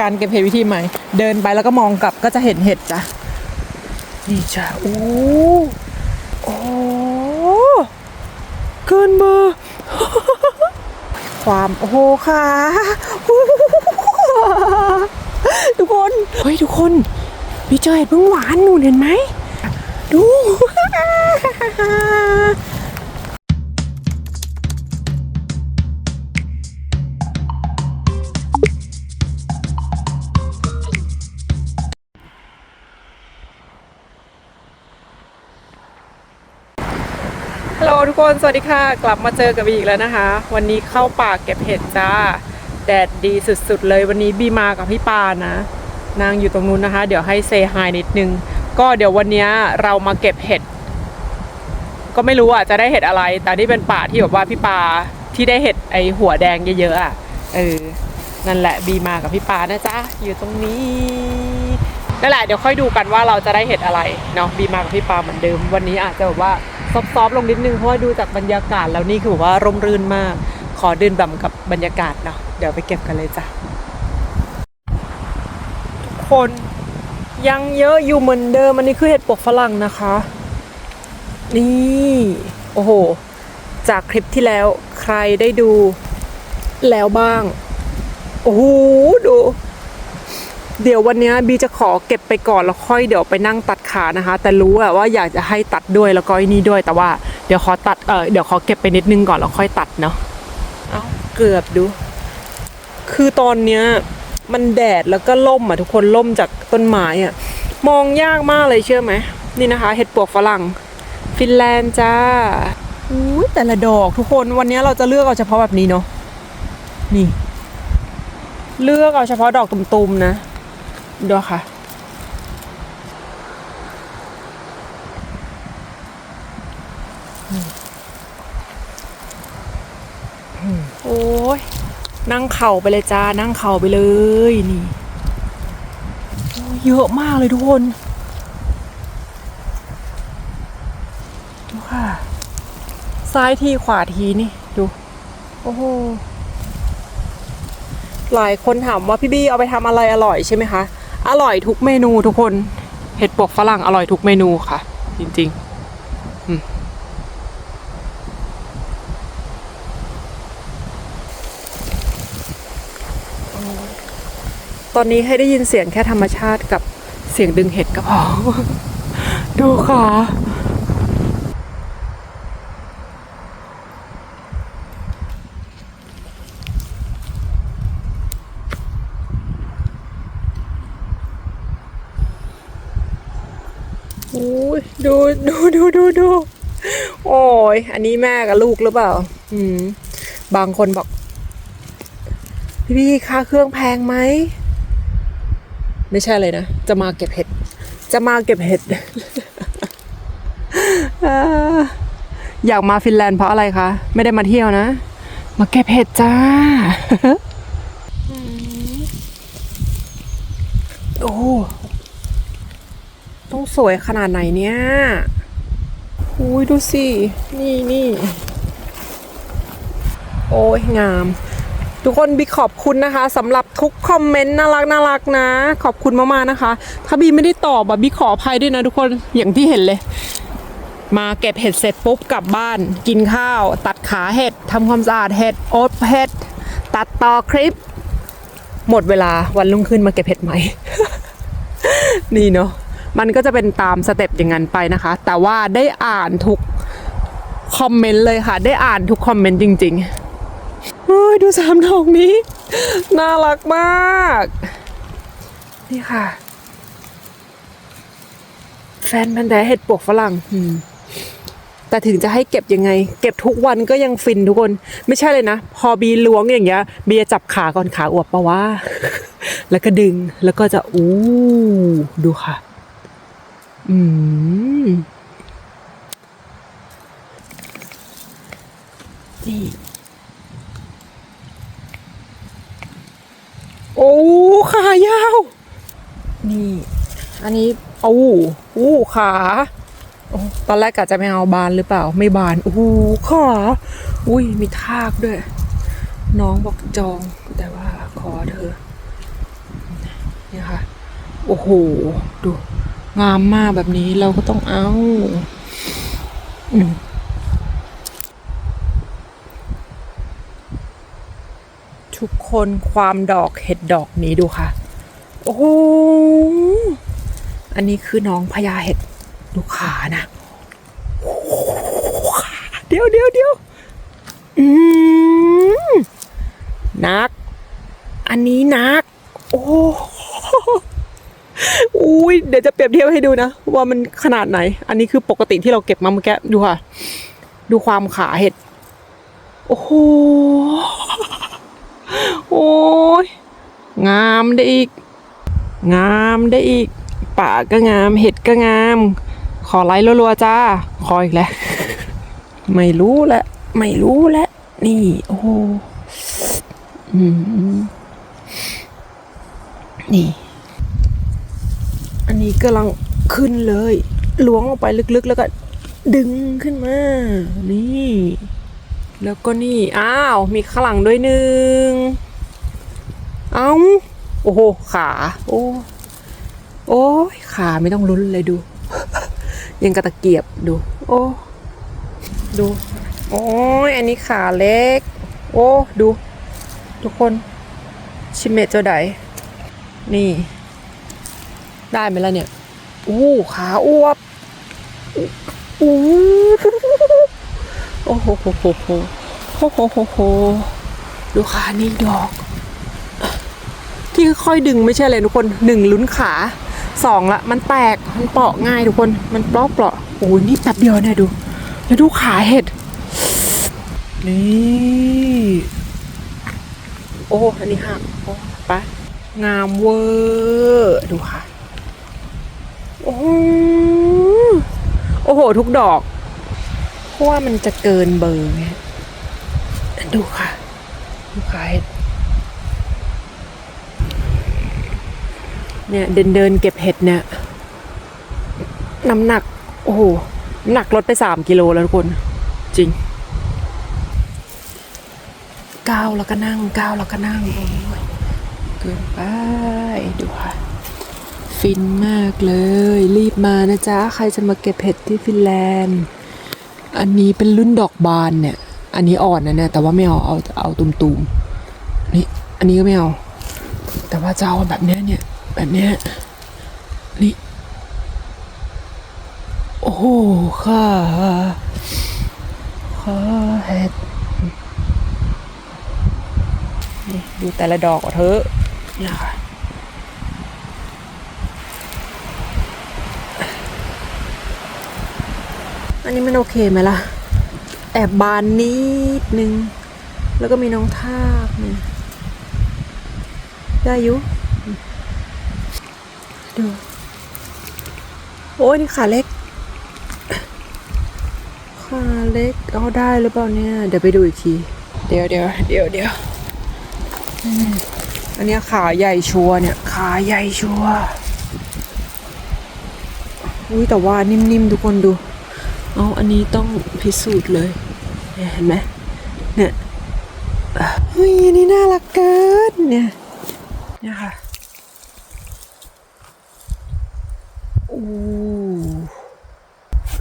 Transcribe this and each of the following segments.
การเก็บเห็ดวิธีใหม่ เดินไปแล้วก็มองกลับก็จะเห็นเห็ดจ้ะนี่จ้ะโอ้โอ้เกินเบอร์ความโอ้โหค่ะทุกคน เฮ้ย ทุกคนพี่เจอเห็ดเพิ่งหวานหนูเห็นไหมดู ทุกคน สวัสดีค่ะ กลับมาเจอกับบีอีกแล้วนะคะ วันนี้เข้าป่าเก็บเห็ดจ้า แดดดีสุดๆเลยวันนี้บีมากับพี่ปานะ นางอยู่ตรงนู้นนะคะ เดี๋ยวให้เซฮายนิดนึง ก็เดี๋ยววันนี้เรามาเก็บเห็ด ก็ไม่รู้อะจะได้เห็ดอะไร แต่นี่เป็นป่าที่แบบว่าพี่ปาที่ได้เห็ดไอหัวแดงเยอะๆอะ เออ นั่นแหละบีมากับพี่ปานะจ๊ะ อยู่ตรงนี้นั่นแหละเดี๋ยวค่อยดูกันว่าเราจะได้เห็ดอะไรเนาะบีมากับพี่ปาเหมือนเดิม วันนี้อาจจะแบบว่า ซอฟๆลงนิดนึงเพราะว่าดูจากบรรยากาศแล้วนี่คือแบบว่าร่มรื่นมาก ขอเดื่มด่ำกับบรรยากาศเนาะเดี๋ยวไปเก็บกันเลยจ้ะทุกคนยังเยอะอยู่เหมือนเดิมอันนี้คือเห็ดปวกฝรั่งนะคะ นี่โอ้โห จากคลิปที่แล้วใครได้ดูแล้วบ้าง โอ้โหดู เดี๋ยววันนี้บีจะขอเก็บไปก่อนแล้วค่อยเดี๋ยวไปนั่งตัดขานะคะ แต่รู้อะว่าอยากจะให้ตัดด้วยแล้วก็ไอ้นี่ด้วย แต่ว่าเดี๋ยวขอตัดเออเดี๋ยวขอเก็บไปนิดนึงก่อนแล้วค่อยตัดเนาะเอาเกือบดู คือตอนเนี้ยมันแดดแล้วก็ล่มอะทุกคนล่มจากต้นไม้อะมองยากมากเลยเชื่อไหมนี่นะคะ เห็ดปวกฝรั่ง ฟินแลนด์จ้าอุ้ยแต่ละดอกทุกคนวันนี้เราจะเลือกเอาเฉพาะแบบนี้เนาะนี่ เลือกเอาเฉพาะดอกตุ่มๆนะ ดูค่ะ โอ้ย นั่งเข่าไปเลยจ้า นั่งเข่าไปเลยนี่ เยอะมากเลยทุกคนดูค่ะ ซ้ายทีขวาทีนี่ ดู โอ้โหหลายคนถามว่าพี่บี้เอาไปทำอะไรอร่อยใช่ไหมคะ อร่อยทุกเมนูทุกคน เห็ดปวกฝรั่งอร่อยทุกเมนูค่ะ จริงๆ ตอนนี้ให้ได้ยินเสียงแค่ธรรมชาติกับเสียงดึงเห็ดก็พอ ดูค่ะ อุ้ยดูดู ดูโอ้ย อันนี้แม่กับลูกหรือเปล่า อืม บางคนบอก พี่พี่ค่าเครื่องแพงไหม ไม่ใช่เลยนะ จะมาเก็บเห็ด จะมาเก็บเห็ด อยากมาฟินแลนด์เพราะอะไรคะ ไม่ได้มาเที่ยวนะ มาเก็บเห็ดจ้า โอ้ ต้องสวยขนาดไหนเนี่ย อุ้ยดูสิ นี่นี่ โอ้ยงาม ทุกคนบีขอบคุณนะคะสำหรับทุกคอมเมนต์น่ารักน่ารักนะ ขอบคุณมากๆนะคะ ถ้าบีไม่ได้ตอบอะบีขออภัยด้วยนะทุกคนอย่างที่เห็นเลย มาเก็บเห็ดเสร็จปุ๊บกลับบ้าน กินข้าว ตัดขาเห็ดทำความสะอาดเห็ดโอ๊ตเห็ดตัดต่อคลิป หมดเวลาวันรุ่งขึ้นมาเก็บเห็ดใหม่ นี่เนาะ มันก็จะเป็นตามสเต็ปอย่างนั้นไปนะคะ แต่ว่าได้อ่านทุกคอมเมนต์เลยค่ะ ได้อ่านทุกคอมเมนต์จริงๆโอ้ยดูสามดอกนี้ น่ารักมาก นี่ค่ะ แฟนพันธุ์แท้เห็ดปวกฝรั่งอืมแต่ถึงจะให้เก็บยังไง เก็บทุกวันก็ยังฟินทุกคน ไม่ใช่เลยนะ พอบีล้วงอย่างเงี้ยบีจะจับขาก่อนขาอวบปะวะแล้วก็ดึงแล้วก็จะอู้ดูค่ะ อืมนี่โอ้ขายาว นี่ อันนี้โอ้อู้ขาโอ้ตอนแรกกะจะไม่เอาบานหรือเปล่า ไม่บานโอ้ขาอุ้ยมีทากด้วย น้องบอกจองแต่ว่าขอเธอะเนี่ยค่ะ โอ้โห ดู งามมากแบบนี้เราก็ต้องเอาอืมทุกคนความดอกเห็ดดอกนี้ดูค่ะ โอ้โหอันนี้คือน้องพญาเห็ดดูขานะเดี๋ยวเดี๋ยวเดี๋ยวอืมนัก อันนี้นัก โอ้ ยเดี๋ยวจะเปรียบเทียบให้ดูนะ ว่ามันขนาดไหน อันนี้คือปกติที่เราเก็บมาเมื่อกี้ดูค่ะ ดูความขาเห็ด โอ้โหโอ้ยงามได้อีก งามได้อีกป่าก็งาม เห็ดก็งาม ขอไลค์รัวๆจ้า ขออีกแล้ว ไม่รู้และ ไม่รู้และนี่ โอ้โหอืมนี่ อันนี้กำลังขึ้นเลย ล้วงลงไปลึกๆ แล้วก็ดึงขึ้นมา นี่ แล้วก็นี่ อ้าว มีข้างหลังด้วยหนึ่ง เอาโอ้โห ขา โอ้ โอ้ยขาไม่ต้องลุ้นเลยดู ยังกระตะเกียบดู โอ้ ดู โอ้ย อันนี้ขาเล็ก โอ้ ดู ทุกคน ชิเมะเจ้าไดนี่ ได้ไหมล่ะเนี่ย อู้ขาอ้วบอู้โอ้โหโหโหโหโหโหโหดูขานี่ดอก ที่ค่อยดึงไม่ใช่เลยทุกคนหนึ่งลุ้นขาสองละมันแตกมันเปาะง่ายทุกคนมันเปลอกเปาะโอ้ยนี่แป๊บเดียวเนี่ยดูแล้วดูขาเห็ดนี่โอ้อันนี้หักโปะงามเวอร์ดูค่ะ โอ้โหโอ้โห ทุกดอก เพราะว่ามันจะเกินเบอร์ไงดูค่ะ ดูค่ะเห็ดเนี่ยเดินเดินเก็บเห็ดเนี่ยน้ำหนัก โอ้โห หนักลดไปสามกิโลแล้วทุกคน จริงก้าวแล้วก็นั่งก้าวแล้วก็นั่งโอ้ยเกินไปดูค่ะ ฟินมากเลย รีบมานะจ๊ะ ใครจะมาเก็บเห็ดที่ฟินแลนด์ อันนี้เป็นรุ่นดอกบานเนี่ย อันนี้อ่อนนะเนี่ยแต่ว่าไม่เอาเอาเอาตุ่มๆนี่อันนี้ก็ไม่เอา แต่ว่าจะเอาแบบเนี้ยเนี่ย แบบเนี้ยนี่โอ้โหค่ะค่ะเห็ดนี่ดูแต่ละดอกเธอะนี่ค่ะ อันนี้มันโอเคไหมล่ะ แอบบานนิดนึง แล้วก็มีน้องทากนี่ได้อยุดูโอ้ยนี่ขาเล็ก ขาเล็กเอาได้หรือเปล่าเนี่ย เดี๋ยวไปดูอีกที เดี๋ยวเดี๋ยวเดี๋ยวเดี๋ยวอันนี้ขาใหญ่ชัวเนี่ย ขาใหญ่ชัวอุ้ยแต่ว่านิ่มๆทุกคนดู เอาอันนี้ต้องพิสูจน์เลยเนี่ยเห็นไหมเนี่ยอะเฮ้ยอันนี้น่ารักเกินเนี่ยเนี่ยค่ะอู้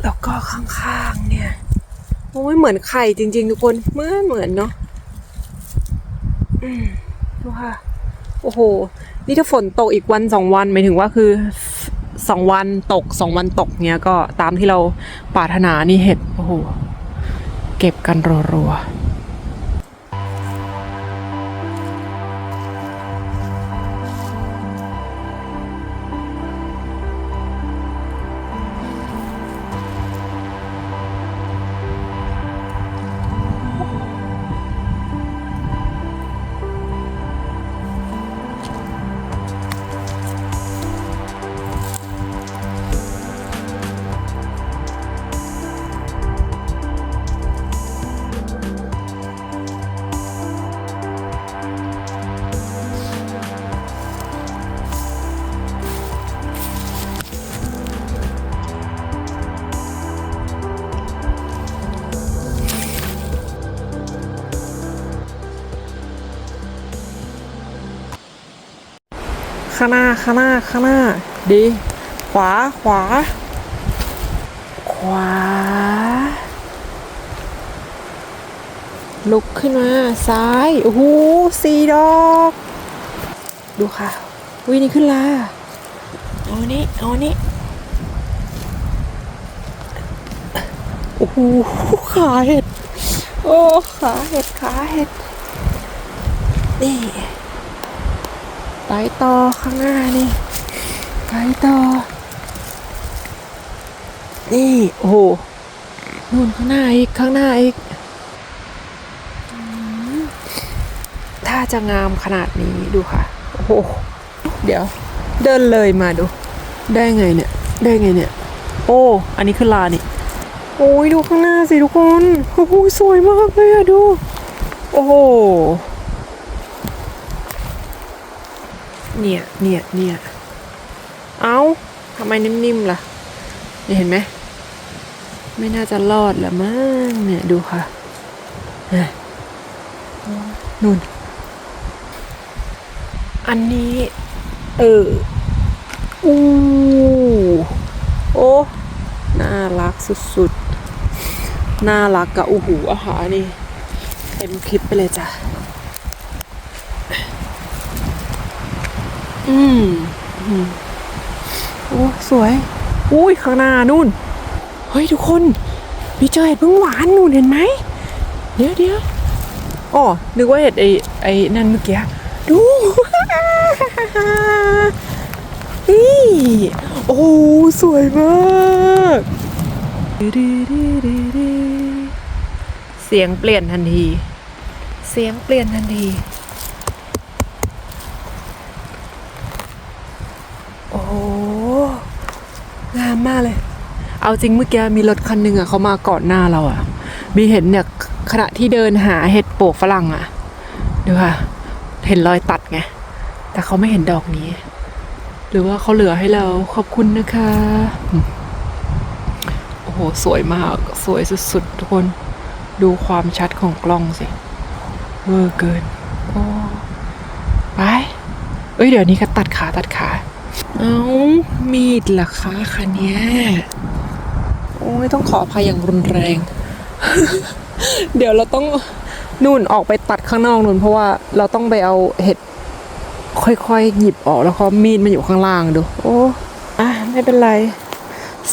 แล้วก็ข้างๆเนี่ยโอ้ยเหมือนไข่จริง ๆ ทุกคนเหมือนเหมือนเนาะดูค่ะ โอ้โห นี่ถ้าฝนตกอีกวันสองวันหมายถึงว่าคือ สองวันตกสองวันตกเนี้ยก็ตามที่เราปรารถนานี่เห็ดโอ้โหเก็บกันรัวๆ ข้างหน้าข้างหน้าข้างหน้า ดี ขวาขวา ขวา ลุกขึ้นมา ซ้ายโอ้โหสี่ดอก ดูค่ะวินี่ขึ้นลาเอานี้เอานนี้โอ้โหขาเห็ด โอ้ขาเห็ดขาเห็ดนี่ ไปต่อข้างหน้านี่ไปต่อ นี่โอ้โหนู่นข้างหน้าอีกข้างหน้าอีก ถ้าจะงามขนาดนี้ดูค่ะ โอ้โห เดี๋ยว เดินเลยมาดู ได้ไงเนี่ย ได้ไงเนี่ย โอ้ อันนี้คือลานี่ โอ้ยดูข้างหน้าสิทุกคน โอ้โหสวยมากเลยอะดู โอ้โห เนี่ยเนี่ยเนี่ยเอาทำไมนิ่มๆล่ะเนี่ยเห็นไหมไม่น่าจะรอดละมั้งเนี่ยดูค่ะอะนู่น อันนี้ เอออู้โอ้น่ารักสุดๆ น่ารักกับอู้หูอาหารนี่เต็มคลิปไปเลยจ้ะ อืมอืมโอ้สวย อุ้ยข้างหน้านู่น เฮ้ยทุกคนมีเจอเห็ดพึ่งหวานนู่นเห็นไหมเดี๋ยวเดี๋ยวอ๋อนึกว่าเห็ดไอ้ไอ้นั่นเมื่อกี้ดูนี่โอ้โหสวยมากเสียงเปลี่ยนทันที เสียงเปลี่ยนทันที โอ้โหงามมากเลย เอาจริงเมื่อกี้มีรถคันหนึ่งอะเขามาก่อนหน้าเราอะบีเห็นเนี่ยขณะที่เดินหาเห็ดโปกฝรั่งอะดูค่ะเห็นรอยตัดไงแต่เขาไม่เห็นดอกนี้ หรือว่าเขาเหลือให้เราขอบคุณนะคะโอ้โหสวยมากสวยสุดๆทุกคนดูความชัดของกล้องสิเวอร์เกินโอ้ไปเอ้ยเดี๋ยวนี้ก็ตัดขาตัดขา เอามีดเหรอคะคะเนี้ย โอ้ยต้องขออภัยอย่างรุนแรง เดี๋ยวเราต้องนู่นออกไปตัดข้างนอกนู่นเพราะว่าเราต้องไปเอาเห็ดค่อยๆ หยิบออกแล้วก็มีดมันอยู่ข้างล่างดู โอ้อะไม่เป็นไร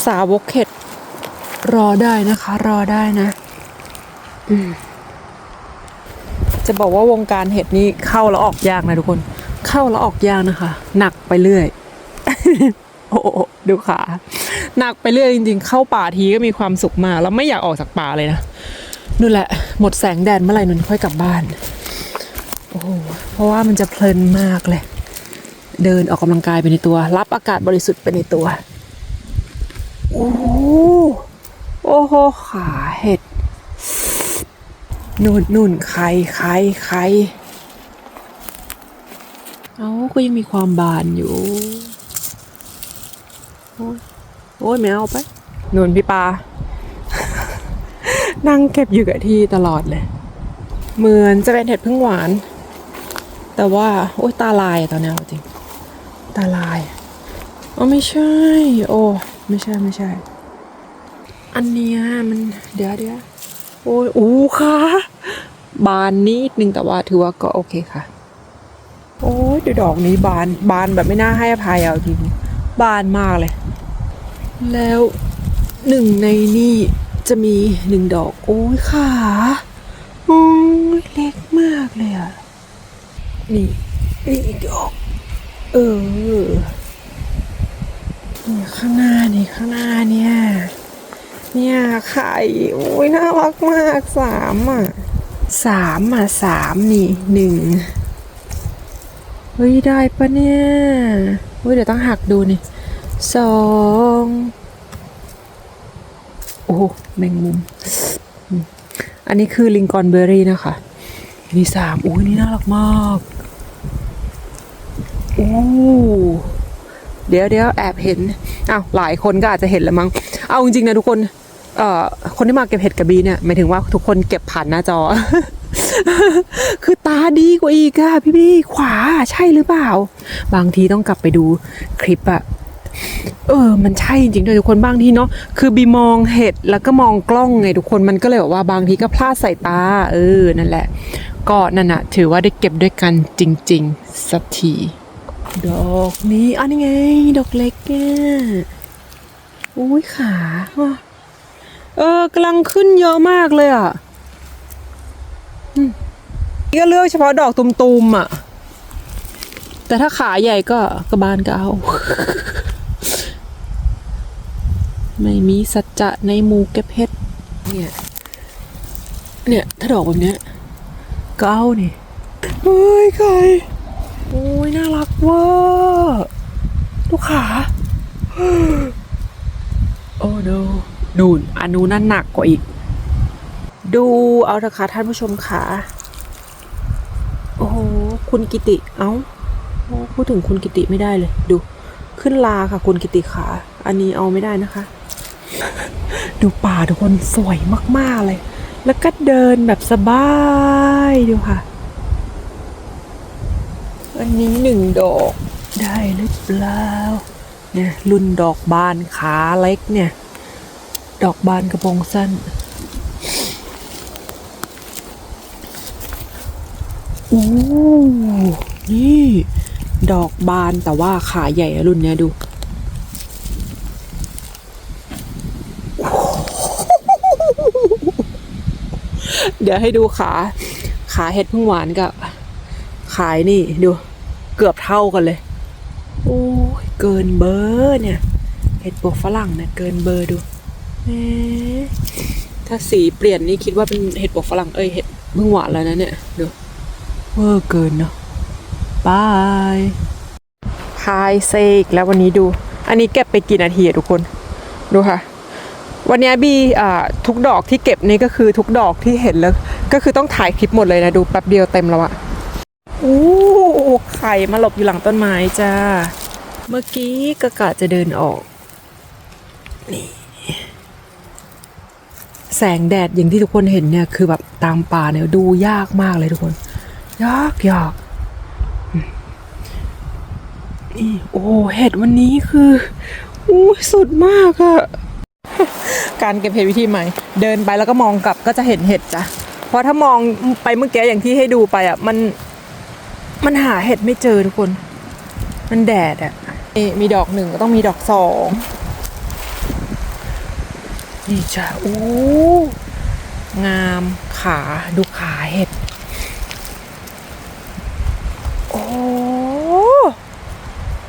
สาวกเห็ดรอได้นะคะ รอได้นะจะบอกว่าวงการเห็ดนี้เข้าแล้วออกยากนะทุกคน เข้าแล้วออกยากนะคะ หนักไปเรื่อย โอ้ดูขา หนักไปเรื่อยจริง ๆ เข้าป่าทีก็มีความสุขมากแล้วไม่อยากออกจากป่าเลยนะนู่นแหละ หมดแสงแดดเมื่อไหร่นุ่นค่อยกลับบ้านโอ้โหเพราะว่ามันจะเพลินมากเลย เดินออกกำลังกายไปในตัว รับอากาศบริสุทธิ์ไปในตัวโอ้โหโอ้โหขาเห็ดนุ่นนุ่นไข่ไข่ไข่เอาก็ยังมีความบานอยู่ โอ้ยแมวไปนุนพี่ปา นั่งเก็บอยู่กับที่ตลอดเลย เหมือนจะเป็นเห็ดพึ่งหวาน แต่ว่า โอ้ยตาลายตอนนี้เอาจริง ตาลายอ๋อไม่ใช่ โอ้ไม่ใช่ไม่ใช่ อันเนี้ยมันเดี๋ยวเดี๋ยวโอ้ยอู้ค่ะ บานนิดนึงแต่ว่าถือว่าก็โอเคค่ะ โอ้ยเดี๋ยวดอกนี้บานบานแบบไม่น่าให้อภัยเอาจริงบานมากเลย แล้วหนึ่งในนี่จะมีหนึ่งดอก โอ้ยขาโอ้ยเล็กมากเลยอะ นี่นี่อีกดอก เออนี่ข้างหน้านี่ข้างหน้าเนี่ย เนี่ยไข่โอ้ยน่ารักมากสามอะสามอะสามนี่หนึ่งเฮ้ยได้ปะเนี่ยเฮ้ยเดี๋ยวต้องหักดูนี่ สองโอ้แมงมุม อันนี้คือลิงกอนเบอร์รี่นะคะ นี่สามโอ้ยนี่น่ารักมากโอ้เดี๋ยวเดี๋ยวแอบเห็นอ้าวหลายคนก็อาจจะเห็นแล้วมั้ง เอาจริงๆนะทุกคน เอ่อ คนที่มาเก็บเห็ดกับบีเนี่ยหมายถึงว่าทุกคนเก็บผ่านหน้าจอ คือตาดีกว่าอีกอะพี่พี่ขวาใช่หรือเปล่า บางทีต้องกลับไปดูคลิปอะ เออ มันใช่จริงๆด้วยทุกคนบางทีเนาะ คือบีมองเห็ดแล้วก็มองกล้องไงทุกคน มันก็เลยแบบว่าบางทีก็พลาดสายตา เออ นั่นแหละ ก็นั่นอะถือว่าได้เก็บด้วยกันจริง ๆ สักที ดอกนี้ อันนี้ไง ดอกเล็กเนี่ยอุ้ยขา เออกำลังขึ้นเยอะมากเลยอะก็เลือกเฉพาะดอกตุมๆอะแต่ถ้าขาใหญ่ก็กระบาลก็เอา ไม่มีสัจจะในหมูเก็บเพชรเนี่ย เนี่ย ถ้าดอกแบบเนี้ยก็เอานี่เฮ้ยไก่โอ้ยน่ารักเว่าลูกขาโอ้ no นูนอันนู้นนั่นหนักกว่าอีก ดูเอาเถอะค่ะท่านผู้ชมขาโอ้โหคุณกิติ เอ้าพูดถึงคุณกิติไม่ได้เลย ดู ขึ้นลาค่ะ คุณกิติขา อันนี้เอาไม่ได้นะคะ ดูป่าทุกคนสวยมาก ๆ เลย แล้วก็เดินแบบสบายดูค่ะอันนี้หนึ่งดอกได้หรือเปล่าเนี่ยรุ่นดอกบานขาเล็กเนี่ย ดอกบานกระโปรงสั้นโอ้นี่ ดอกบานแต่ว่าขาใหญ่อะรุ่นเนี้ยดู เดี๋ยวให้ดูขา ขาเห็ดพึ่งหวานกับขายนี่ดูเกือบเท่ากันเลย โอ้ยเกินเบอร์เนี่ย เห็ดปวกฝรั่งเนี่ยเกินเบอร์ดูถ้าสีเปลี่ยนนี่คิดว่าเป็นเห็ดปวกฝรั่งเอ้ยเห็ดพึ่งหวานแล้วนะเนี่ยดูเวอร์เกินเนาะบายพายเซกแล้ววันนี้ดู อันนี้เก็บไปกี่นาทีอะทุกคน ดูค่ะ วันนี้บีทุกดอกที่เก็บนี่ก็คือทุกดอกที่เห็นแล้ว ก็คือต้องถ่ายคลิปหมดเลยนะดูแป๊บเดียวเต็มแล้วอะอู้ไข่มาหลบอยู่หลังต้นไม้จ้า เมื่อกี้กะกะจะเดินออก นี่แสงแดดอย่างที่ทุกคนเห็นเนี่ยคือแบบตามป่าเนี่ยดูยากมากเลยทุกคน ยากยากนี่โอ้เห็ดวันนี้คืออู้สุดมากอะ การเก็บเห็ดวิธีใหม่ เดินไปแล้วก็มองกลับก็จะเห็นเห็ดจ้ะเพราะถ้ามองไปเมื่อกี้อย่างที่ให้ดูไปอะมันมันหาเห็ดไม่เจอทุกคน มันแดดอะนี่มีดอกหนึ่งก็ต้องมีดอกสองนี่จ้ะโอ้งามขาดูขาเห็ด โอ้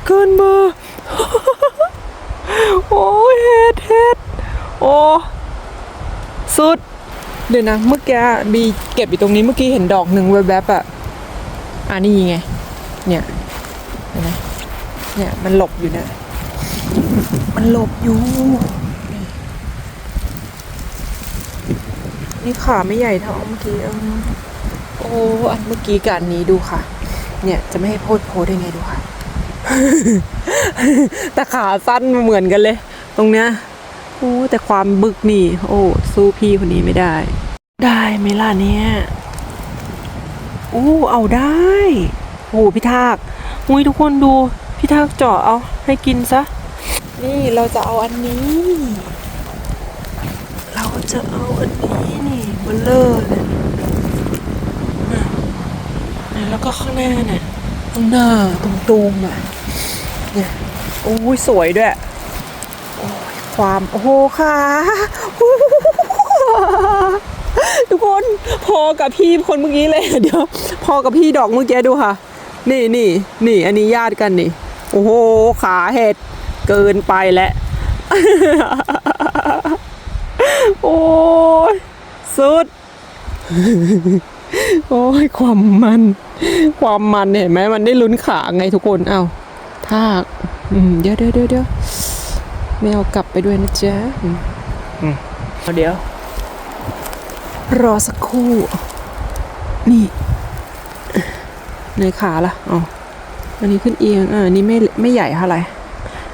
เกินเบอร์โอ้เห็ดเห็ด โอ้สุด เดี๋ยวนะ เมื่อกี้บีเก็บอยู่ตรงนี้เมื่อกี้เห็นดอกหนึ่งแวบๆอะอ่านี่ไง เนี่ยเห็นไหมเนี่ยมันหลบอยู่เนี่ยมันหลบอยู่ นี่ขาไม่ใหญ่เท่าเมื่อกี้ออโอ้อันเมื่อกี้กับอันนี้ดูค่ะ เนี่ยจะไม่ให้โพดโพดได้ไงดูค่ะแต่ขาสั้นเหมือนกันเลย ตรงเนี้ย โอ้แต่ความบึกนี่ โอ้สู้พี่คนนี้ไม่ได้ ได้ไหมล่ะเนี่ยโอ้เอาได้โอ้พี่ทากอุ้ยทุกคนดู พี่ทากเจาะเอาให้กินซะ นี่เราจะเอาอันนี้ เราจะเอาอันนี้นี่เบลเลอร์เลยน่ะแล้วก็ข้างหน้าเนี่ยตรงหน้าตรงตูมอะเนี่ยโอ้ยสวยด้วย ความ โอ้โหค่ะ ทุกคนพอกับพี่คนเมื่อกี้เลยเดี๋ยวพอกับพี่ดอกเมื่อกี้ดูค่ะ นี่นี่นี่อันนี้ญาติกันนี่ โอ้โหขาเห็ดเกินไปแล้วโอ้ยสุด โอ้ยความมัน ความมันเนี่ยเห็นไหมมันได้ลุ้นขาไงทุกคนเอ้าทากเดี๋ยวเดี๋ยวเดี๋ยวเดี๋ยว ไม่เอากลับไปด้วยนะจ๊ะอืมอืมเอาเดี๋ยว รอสักครู่ นี่ ในขาล่ะอ๋ออันนี้ขึ้นเอียงอ่าอันนี้ไม่ไม่ใหญ่เท่าไหร่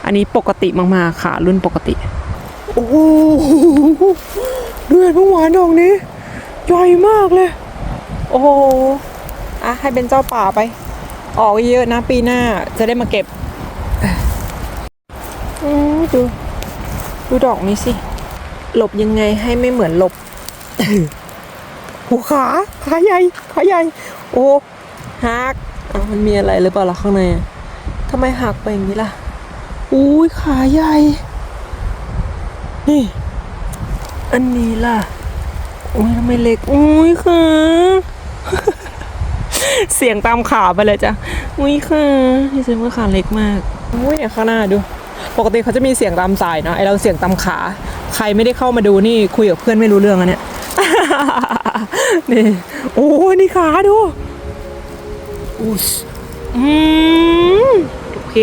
อันนี้ปกติมากๆขารุ่นปกติ โอ้โหเดือนเมื่อวานดอกนี้ใหญ่มากเลยโอ้อ้โหอะให้เป็นเจ้าป่าไป ออกเยอะนะปีหน้าจะได้มาเก็บอืม ดู ดูดอกนี้สิ หลบยังไงให้ไม่เหมือนหลบหัวขาขาใหญ่ขาใหญ่ โอ้หักอะมันมีอะไรหรือเปล่าล่ะข้างในทำไมหักไปอย่างนี้ล่ะอุ้ยขาใหญ่ นี่ อันนี้ล่ะอุ้ยทำไมเล็กอุ้ยขาเสียงตามขาไปเลยจ้ะอุ้ยขาที่ฉันว่าขาเล็กมากอุ้ยเนี่ยข้างหน้าดู ปกติเขาจะมีเสียงตามสายเนาะไอเราเสียงตามขา ใครไม่ได้เข้ามาดูนี่คุยกับเพื่อนไม่รู้เรื่องอะเนี่ยนี่โอ้นี่ขาดูอุยอืมโอเค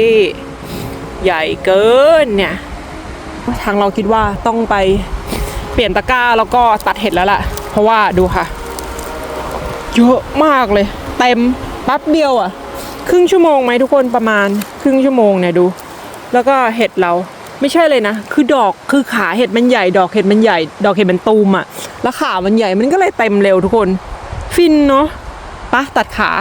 ใหญ่เกินเนี่ยทางเราคิดว่าต้องไปเปลี่ยนตะกร้าแล้วก็ตัดเห็ดแล้วล่ะ เพราะว่าดูค่ะ เยอะมากเลย เต็มแป๊บเดียวอะ่ะ ครึ่งชั่วโมงไหมทุกคนประมาณ ครึ่งชั่วโมงเนี่ยดู แล้วก็เห็ดเราไม่ใช่เลยนะ คือดอกคือขาเห็ดมันใหญ่ ดอกเห็ดมันใหญ่ ดอกเห็ดมันตูมอะ่ะแล้วขามันใหญ่มันก็เลยเต็มเร็วทุกคน ฟินเนาะปะตัดขา